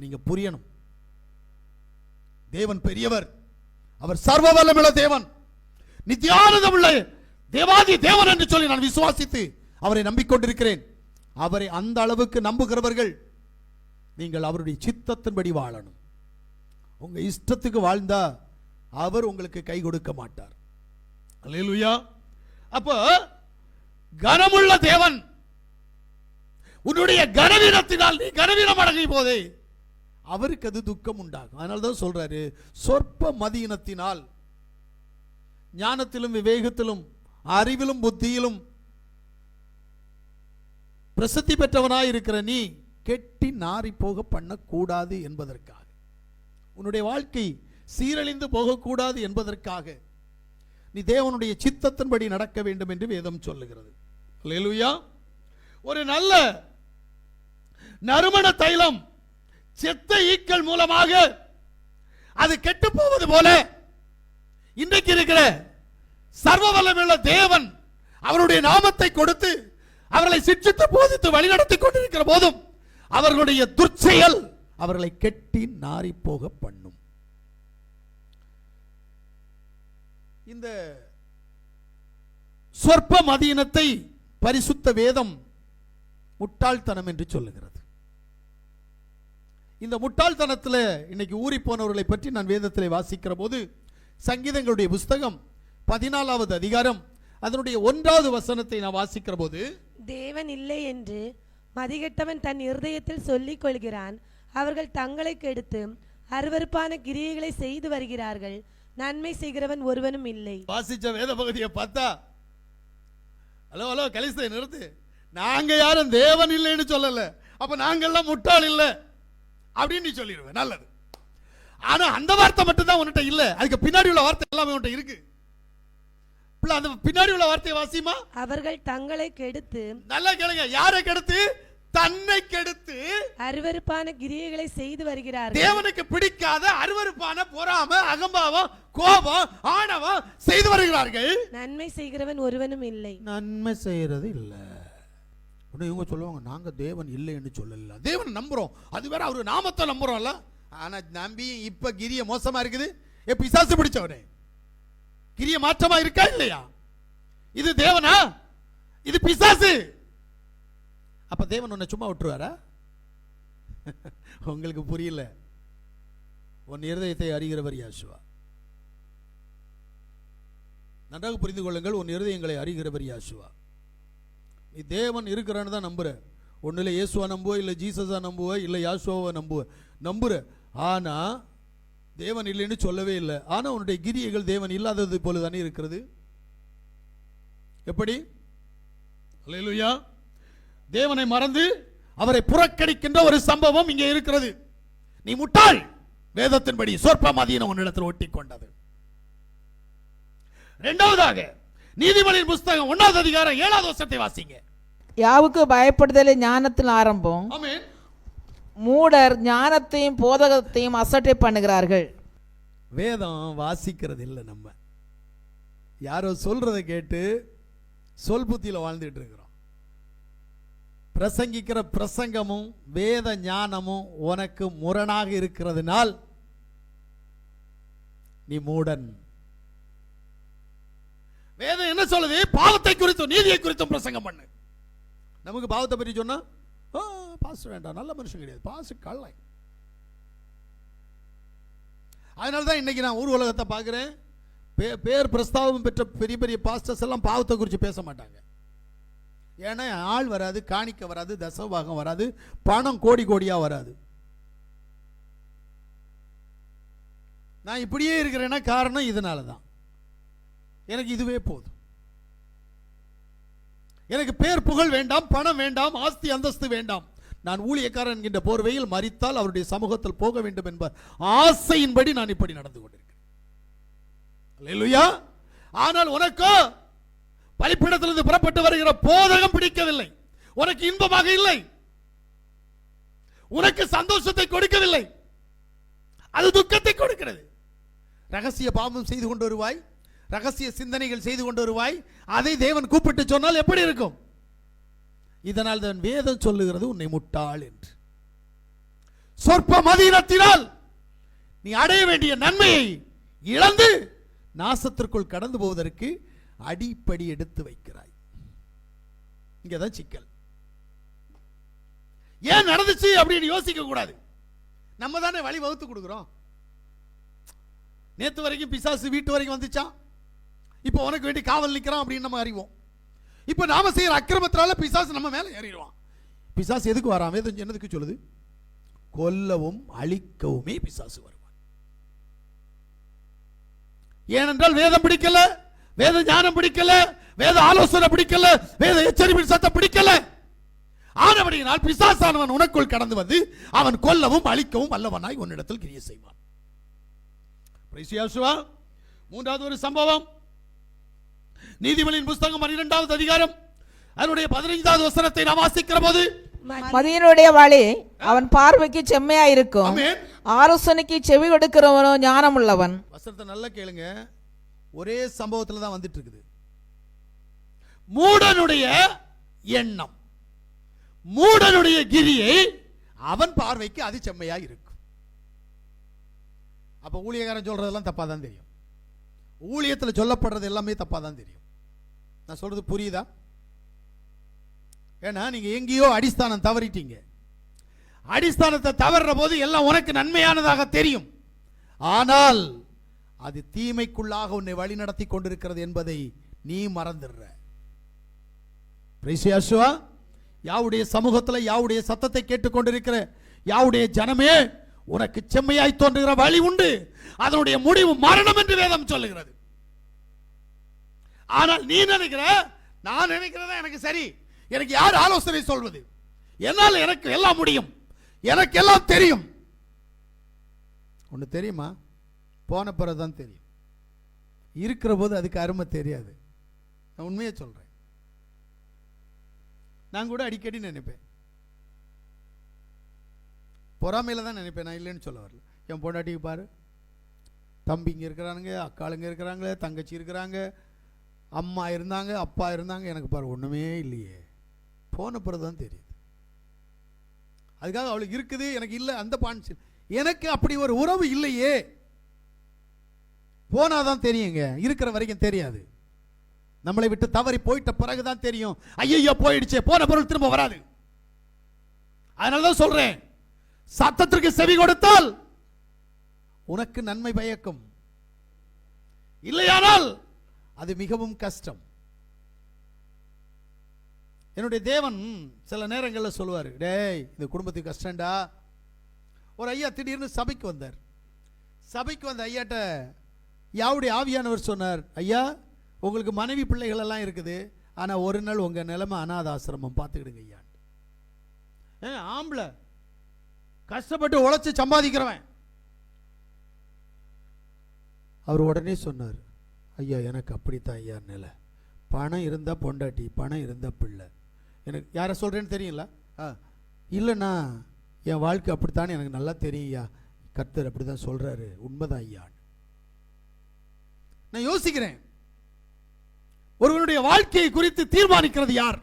புரியணும். தேவன் பெரியவர். அவர் சர்வ வல்லமுள்ள தேவன். நித்தியானதமுள்ள தேவாதி தேவன் என்று சொல்லி நான் விசுவாசித்து அவரை நம்பிக்கொண்டிருக்கிறேன். அவரை அந்த அளவுக்கு நம்புகிறவர்கள் நீங்கள் அவருடைய சித்தத்தின்படி வாழணும். உங்க இஷ்டத்துக்கு வாழ்ந்தா அவர் உங்களுக்கு கை கொடுக்க மாட்டார். அல்லேலூயா. அப்போ கனமுள்ள தேவன். உன்னுடைய கனவீனத்தினால் நீ கனவீனம் அடங்கும் போதே. அவருக்கு அது துக்கம் உண்டாகும். அதனால தான் சொல்றாரு சொற்ப மதியினத்தினால் ஞானத்திலும் விவேகத்திலும் அறிவிலும் புத்தியிலும் பிரசித்தி பெற்றவனாய் இருக்கிற நீ கெட்டி நாறி போக பண்ணக்கூடாது என்பதற்காக. உன்னுடைய வாழ்க்கை சீரழிந்து போகக்கூடாது என்பதற்காக நீ தேவனுடைய சித்தத்தின்படி நடக்க வேண்டும் என்று வேதம் சொல்லுகிறது. ஒரு நல்ல நறுமண தைலம் செத்த ஈக்கள் மூலமாக அது கெட்டு போவது போல இன்றைக்கு இருக்கிற சர்வ வல்லமையுள்ள தேவன் அவருடைய நாமத்தை கொடுத்து அவர்களை சிற்றித்து போதித்து வழிநடத்தி கொண்டிருக்கிற போதும் அவர்களுடைய துர்ச்செயல் அவர்களை கெட்டி நாரி போக பண்ணும். இந்த சொற்ப மதியினத்தை பரிசுத்த வேதம் முட்டாள்தனம் என்று சொல்லுகிறது. இந்த முட்டாள்தனத்தில் இன்னைக்கு ஊறி போனவர்களை பற்றி நான் வேதத்திலே வாசிக்கிற போது சங்கீதங்களுடைய புஸ்தகம் பதினாலாவது அதிகாரம் அதனுடைய ஒன்றாவது வசனத்தை நான் வாசிக்கிற போது தேவன் இல்லை என்று மதிகெட்டவன் தன் இருதயத்தில் சொல்லிக் கொள்கிறான். அவர்கள் தங்களை கெடுத்து அருவருப்பான கிரியைகளை செய்து வருகிறார்கள். நன்மை செய்கிறவன் ஒருவனும் இல்லை. வாசிச்ச வேத பகுதியை பார்த்தா ஹலோ ஹலோ கலிஸ்தை நிறுத்து. நாங்க யாரும் தேவன் இல்லைன்னு சொல்லல. அப்ப நாங்கெல்லாம் முட்டாள் இல்லை. அப்படின்னு நீ சொல்லிடுவேன் நல்லது. ஆனா அந்த வார்த்தை மட்டும் தான் உன்கிட்ட இல்ல. அதுக்கு பின்னாடி உள்ள வார்த்தை எல்லாமே உன்கிட்ட இருக்கு. பிள்ளை, அந்த பின்னாடி உள்ள வார்த்தையை வாசிமா அவர்கள் தங்களை கெடுத்து நல்லா கேளுங்க. யாரை கெடுத்து? தன்னை கெடுத்து அருவருப்பான கிரியைகளை செய்து வருகிறார்கள். தேவனுக்கு பிடிக்காத அருவருப்பான பொறாம அகம்பாவம் கோபம் ஆணவம் செய்து வருகிறார்கள். நன்மை செய்கிறவன் ஒருவனும் இல்லை. நன்மை செய்யறது இல்ல. உடனே இவங்க சொல்லுவாங்க நாங்கள் தேவன் இல்லைன்னு சொல்லல. தேவன் நம்புறோம். அது வேற அவர் நாமத்தை நம்புகிறோம்ல ஆனால் நம்பி இப்போ கிரிய மோசமாக இருக்குது. ஏ பிசாசு பிடிச்சவனே. கிரிய மாற்றமா இருக்கா இல்லையா? இது தேவனா? இது பிசாசு. அப்ப தேவன் உன்னை சும்மா விட்டுருவாரா? உங்களுக்கு புரியல. உன் இருதயத்தை அறிகிறவர் யாசுவா நன்றாக புரிந்து கொள்ளுங்கள் உன் இருதயங்களை அறிகிறவர் யாசுவா நீ தேவன் இருக்கிறான்னு தான் நம்புகிற ஒன்றும் இல்லை இயேசுவா நம்புவ இல்லை ஜீசஸா நம்புவ இல்லை யாசுவாவை நம்புவ. நம்புகிற ஆனால் தேவன் இல்லைன்னு சொல்லவே இல்லை. ஆனால் உன்னுடைய கிரியைகள் தேவன் இல்லாதது போல தானே இருக்கிறது? எப்படி? அலையலுயா தேவனை மறந்து அவரை புறக்கணிக்கின்ற ஒரு சம்பவம் இங்கே இருக்கிறது. நீ முட்டாள். வேதத்தின்படி சொற்ப மதியின உன்னிடத்தில் ஒட்டி கொண்டது இரண்டாவதாக நீதிமொழியின் புஸ்தகம் ஒன்னாவது அதிகாரம் ஏழாவது வருஷத்தை வாசிங்க. யாவுக்கு பயப்படுதலே ஞானத்தின் ஆரம்பம். மூடர் ஞானத்தையும் போதகத்தையும் அசட்டை பண்ணுகிறார்கள். வேதம் வாசிக்கிறது இல்லை நம்ம. யாரோ சொல்றதை கேட்டு சொல் புத்தியில வாழ்ந்துட்டு இருக்கிறோம். பிரசங்கிக்கிற பிரசங்கமும் வேத ஞானமும் உனக்கு முரணாக இருக்கிறதுனால் நீ மூடன். வேதம் என்ன சொல்லுது? பாவத்தை குறித்தும் நீதியை குறித்தும் பிரசங்கம் பண்ணு. நமக்கு பாவத்தை பற்றி சொன்னா "ஆ, பாஸ் வேண்டாம் நல்ல மனுஷன் கிடையாது பாசு கள்ளை. அதனால தான் இன்னைக்கு நான் ஊர் உலகத்தை பார்க்குறேன். பே பேர் பிரஸ்தாபம் பெற்ற பெரிய பெரிய பாஸ்டர்ஸ் எல்லாம் பாவத்தை குறித்து பேச மாட்டாங்க. ஏன்னா ஆள் வராது காணிக்க வராது தசவாகம் வராது பணம் கோடி கோடியாக வராது. நான் இப்படியே இருக்கிறேன்னா காரணம் இதனால தான் எனக்கு இதுவே போதும். எனக்கு பேர் புகழ் வேண்டாம் பணம் வேண்டாம் ஆஸ்தி அந்தஸ்து வேண்டாம். நான் ஊழியக்காரன் என்கின்ற போர்வையில் மறித்தால் அவருடைய சமூகத்தில் போக வேண்டும் என்ப ஆசையின்படி நான் இப்படி நடந்து கொண்டிருக்கிறேன். ஆனால் உனக்கோ பலிப்பிடத்திலிருந்து புறப்பட்டு வருகிற போதகம் பிடிக்கவில்லை. உனக்கு இன்பமாக இல்லை. உனக்கு சந்தோஷத்தை கொடுக்கவில்லை. அது துக்கத்தை கொடுக்கிறது. ரகசிய பாவம் செய்து கொண்டு வருவாய். ரகசிய சிந்தனைகள் செய்து கொண்டு வருவாய். அதை தேவன் கூப்பிட்டு சொன்னால் எப்படி இருக்கும்? இதனால் தான் வேதம் சொல்லுகிறது உன்னை முட்டாள் என்று. சொற்ப மதீனத்தினால் நீ அடைய வேண்டிய நன்மையை இழந்து நாசத்திற்குள் கடந்து போவதற்கு அடிப்படி எடுத்து வைக்கிறாய். இங்கதான் சிக்கல். ஏன் நடந்துச்சு அப்படின்னு யோசிக்க கூடாது. நம்ம தானே வழி வகுத்து கொடுக்குறோம். நேத்து வரைக்கும் பிசாசு வீட்டு வரைக்கும் வந்துச்சான் இப்போ உனக்கு வேண்டி காவல் நிற்கிறான் அப்படின்னு நம்ம அறிவோம். இப்போ நாம செய்கிற அக்கிரமத்தினால பிசாசு நம்ம மேல ஏறிடுவான். பிசாசு எதுக்கு வரான்? வேதம் என்னதுக்கு சொல்லுது? கொல்லவும் அழிக்கவுமே பிசாசு வருவான். ஏனென்றால் வேதம் பிடிக்கல வேத ஞானம் பிடிக்கல வேத ஆலோசனை பிடிக்கல வேத எச்சரிப்பின் சத்தம் பிடிக்கல. ஆனபடியினால் பிசாசானவன் உனக்குள் கடந்து வந்து அவன் கொல்லவும் அழிக்கவும் வல்லவனாய் உன்னிடத்தில் கிரிய செய்வான். மூன்றாவது ஒரு சம்பவம். நீதிமொழியின் புஸ்தகம் பன்னிரெண்டாவது அதிகாரம். அதனுடைய பதினைந்தாவது வசனத்தை நாம் வாசிக்கிற போது மதியனுடைய வழி அவன் பார்வைக்கு செம்மையா இருக்கும். ஆலோசனைக்கு செவி கொடுக்கிறவனோ ஞானமுள்ளவன். வசனத்தை நல்லா கேளுங்க. ஒரே சம்பவத்துல தான் வந்துட்டு இருக்குது மூடனுடைய எண்ணம் மூடனுடைய கிரியை அவன் பார்வைக்கு அது செம்மையா இருக்கும். அப்ப ஊழியக்காரன் சொல்றதெல்லாம் தப்பா தான் தெரியும். ஊழியத்துல சொல்லப்படுறது எல்லாமே தப்பா தான் தெரியும். நான் சொல்கிறது புரியுதா? ஏன்னா நீங்கள் எங்கேயோ அடிஸ்தானம் தவறிட்டீங்க. அடிஸ்தானத்தை தவறுற போது எல்லாம் உனக்கு நன்மையானதாக தெரியும். ஆனால் அது தீமைக்குள்ளாக உன்னை வழி நடத்தி கொண்டிருக்கிறது என்பதை நீ மறந்துடுற. Praise யாவுடைய சமூகத்தில் யாவுடைய சத்தத்தை கேட்டுக்கொண்டிருக்கிற யாவுடைய ஜனமே உனக்கு செம்மையாய் தோன்றுகிற வழி உண்டு. அதனுடைய முடிவு மரணம் என்று வேதம் சொல்லுகிறது. ஆனால் நீ நினைக்கிற? நான் நினைக்கிறதா எனக்கு சரி. எனக்கு யார் ஆலோசனை சொல்வது? என்னால் எனக்கு எல்லாம் முடியும். எனக்கு எல்லாம் தெரியும். ஒன்று தெரியுமா? போன பிறகு தான் தெரியும். இருக்கிற போது அதுக்கு அருமை தெரியாது. நான் உண்மையை சொல்கிறேன் நான் கூட அடிக்கடி நினைப்பேன். பொறாமையில் தான் நினைப்பேன். நான் இல்லைன்னு சொல்ல வரல. என் பொண்டாட்டிக்கு பாரு. தம்பிங்க இருக்கிறானுங்க அக்காளுங்க இருக்கிறாங்க தங்கச்சி இருக்கிறாங்க அம்மா இருந்தாங்க அப்பா இருந்தாங்க எனக்கு பாரு ஒன்றுமே இல்லையே. போன பிறகு தான் தெரியுது. அதுக்காக அவளுக்கு இருக்குது எனக்கு இல்லை அந்த பான்ஸ் எனக்கு அப்படி ஒரு உறவு இல்லையே. போனாதான் தெரியுங்க இருக்கிற வரைக்கும் தெரியாது. நம்மளை விட்டு தவறி போயிட்ட பிறகு தான் தெரியும். ஐயோ போயிடுச்சே போன பொருள் திரும்ப வராது. அதனால தான் சொல்றேன் சத்தத்திற்கு செவி கொடுத்தால் உனக்கு நன்மை பயக்கும். இல்லையானால் அது மிகவும் கஷ்டம். என்னுடைய தேவன் சில நேரங்களில் சொல்லுவார் டேய் இந்த குடும்பத்துக்கு கஷ்டம்டா. ஒரு ஐயா திடீர்னு சபைக்கு வந்தார். சபைக்கு வந்த ஐயாட்ட யாவுடைய ஆவியானவர் சொன்னார் ஐயா உங்களுக்கு மனைவி பிள்ளைகள் எல்லாம் இருக்குது ஆனால் ஒரு நாள் உங்கள் நிலைமை அனாத ஆசிரமம் பார்த்துக்கிடுங்க ஐயா. ஏ ஆம்பளை கஷ்டப்பட்டு உழைச்சி சம்பாதிக்கிறவன். அவர் உடனே சொன்னார் ஐயா எனக்கு அப்படித்தான் ஐயா நிலை. பணம் இருந்தால் பொண்டாட்டி பணம் இருந்தால் பிள்ளை. எனக்கு யாரை சொல்கிறேன்னு தெரியுங்களா ஆ. இல்லைண்ணா என் வாழ்க்கை அப்படித்தானே எனக்கு நல்லா தெரியும் ஐயா. கர்த்தர் அப்படி தான் சொல்கிறாரு உண்மைதான் ஐயா. நான் யோசிக்கிறேன். ஒருவனுடைய வாழ்க்கையை குறித்து தீர்மானிக்கிறது யார்?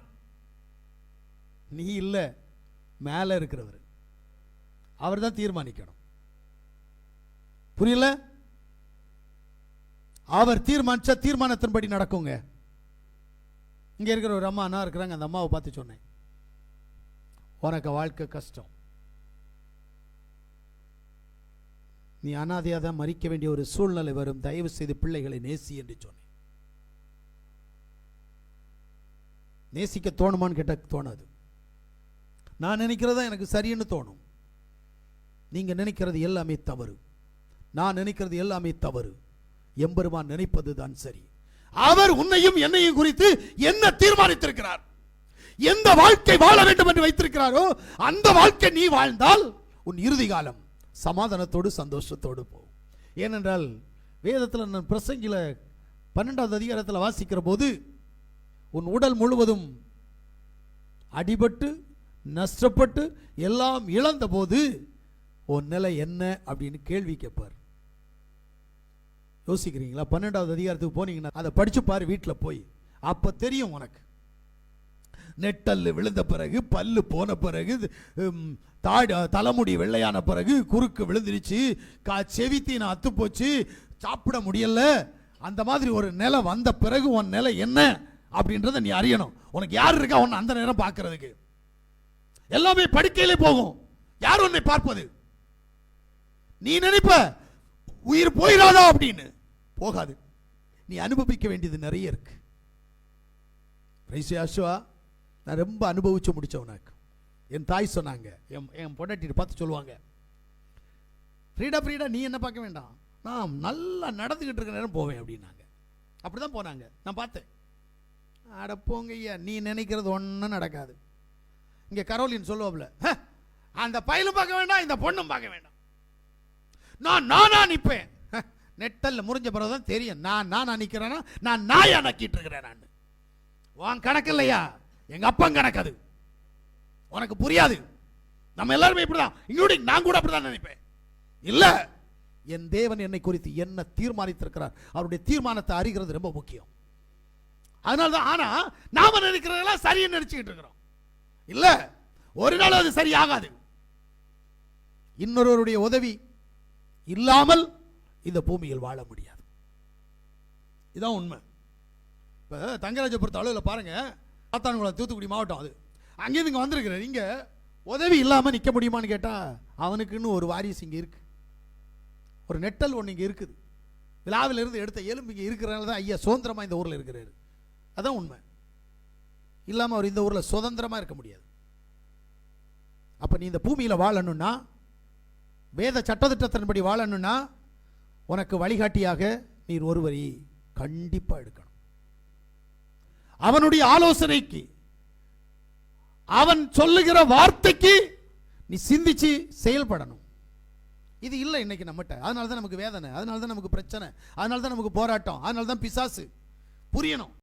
நீ இல்லை மேலே இருக்கிறவர். அவர் தான் தீர்மானிக்கணும். புரியல? அவர் தீர்மானிச்ச தீர்மானத்தின்படி நடக்குங்க. இங்கே இருக்கிற ஒரு அம்மா அண்ணா இருக்கிறாங்க அந்த அம்மாவை பார்த்து சொன்னேன். உனக்கு வாழ்க்கை கஷ்டம். நீ அனாதையாக தான் மறிக்க வேண்டிய ஒரு சூழ்நிலை வரும். தயவு செய்து பிள்ளைகளை நேசி என்று சொன்னேன். நேசிக்க தோணுமான்னு கேட்ட தோணாது. நான் நினைக்கிறதா எனக்கு சரின்னு தோணும். நீங்கள் நினைக்கிறது எல்லாமே தவறு. நான் நினைக்கிறது எல்லாமே தவறு. எம்பெருமான் நினைப்பதுதான் சரி. அவர் உன்னையும் என்னையும் குறித்து என்ன தீர்மானித்திருக்கிறார்? எந்த வாழ்க்கை வாழ வேண்டும் என்று வைத்திருக்கிறாரோ அந்த வாழ்க்கை நீ வாழ்ந்தால் உன் இறுதி காலம் சமாதானத்தோடு சந்தோஷத்தோடு போ ஏனென்றால் வேதத்தில் நான் பிரசங்கில பன்னெண்டாவது அதிகாரத்தில் வாசிக்கிற போது உன் உடல் முழுவதும் அடிபட்டு நஷ்டப்பட்டு எல்லாம் இழந்த போது உன் நிலை என்ன அப்படின்னு கேள்வி கேட்பார். யோசிக்கிறீங்களா? பன்னெண்டாவது அதிகாரத்துக்கு போனீங்கன்னா அதை படிச்சு பாரு வீட்டில் போய். அப்போ தெரியும் உனக்கு. நெட்டல் விழுந்த பிறகு பல்லு போன பிறகு உம், தாடி தலைமுடி வெள்ளையான பிறகு குறுக்கு விழுந்துருச்சு கா செவித்தீன அத்து போச்சு சாப்பிட முடியல. அந்த மாதிரி ஒரு நிலை வந்த பிறகு உன் நிலை என்ன அப்படின்றத நீ அறியணும். உனக்கு யார் இருக்கா உன்னை அந்த நேரம் பார்க்கறதுக்கு? எல்லாமே படுக்கையிலே போகும். யார் உன்னை பார்ப்பது? நீ நினைப்ப உயிர் போயிடாதா அப்படின்னு. போகாது. நீ அனுபவிக்க வேண்டியது நிறைய இருக்கு. பிரைஸ் ஆஷுவா நான் ரொம்ப அனுபவிச்சு முடித்தவனாக்கு என் தாய் சொன்னாங்க. என் என் பொண்டாட்டி பார்த்து சொல்லுவாங்க. ஃப்ரீடா ஃப்ரீடா நீ என்ன பார்க்க வேண்டாம். நான் நல்லா நடந்துக்கிட்டு இருக்க நேரம் போவேன் அப்படின்னாங்க. அப்படி தான் போனாங்க. நான் பார்த்தேன். அட ஐயா நீ நினைக்கிறது ஒன்றும் நடக்காது. இங்கே கரோலின் சொல்லுவாப்ல "ஹ, அந்த பையலும் பார்க்க வேண்டாம் இந்த பொண்ணும் பார்க்க வேண்டாம். நான் நானா நிற்பேன் நெட்டல்ல முறிஞ்ச பிறகுதான் தெரியும். நான் நான் நிற்கிறேன்னா நான் நாயா நக்கிட்டு இருக்கிறேன் நான். உன் கணக்கு இல்லையா? எங்க அப்பன் கணக்கு அது. உனக்கு புரியாது. நம்ம எல்லாருமே இப்படிதான். இன்க்ளூடிங் நான் கூட அப்படிதான் நினைப்பேன். இல்ல என் தேவன் என்னை குறித்து என்ன தீர்மானித்திருக்கிறார் அவருடைய தீர்மானத்தை அறிகிறது ரொம்ப முக்கியம். அதனால தான் ஆனா நாம நினைக்கிறதெல்லாம் சரின்னு நினைச்சுக்கிட்டு இருக்கிறோம். இல்ல ஒரு நாள் அது சரியாகாது. இன்னொருவருடைய உதவி இல்லாமல் இந்த பூமியில் வாழ முடியாது. இதான் உண்மை. இப்போ தங்கராஜபுரத்து அளவில் பாருங்க சாத்தான்குளம் தூத்துக்குடி மாவட்டம் அது. அங்கேருந்து இங்கே வந்திருக்கிறார். இங்கே உதவி இல்லாமல் நிற்க முடியுமான்னு கேட்டால் அவனுக்குன்னு ஒரு வாரிசு இங்கே இருக்கு. ஒரு நெட்டல் ஒன்று இங்கே இருக்குது. விழாவில் இருந்து எடுத்த எலும்பு இங்கே இருக்கிறனால தான் ஐயா சுதந்திரமாக இந்த ஊரில் இருக்கிறாரு. அதான் உண்மை. இல்லாமல் அவர் இந்த ஊரில் சுதந்திரமாக இருக்க முடியாது. அப்போ நீ இந்த பூமியில் வாழணும்னா வேத சட்டத்திட்டத்தின்படி வாழணும்னா உனக்கு வழிகாட்டியாக நீர் ஒருவரை கண்டிப்பாக எடுக்கணும். அவனுடைய ஆலோசனைக்கு அவன் சொல்லுகிற வார்த்தைக்கு நீ சிந்திச்சு செயல்படணும். இது இல்லை இன்னைக்கு நம்மகிட்ட. அதனால தான் நமக்கு வேதனை அதனால தான் நமக்கு பிரச்சனை அதனால தான் நமக்கு போராட்டம் அதனால தான் பிசாசு. புரியணும்.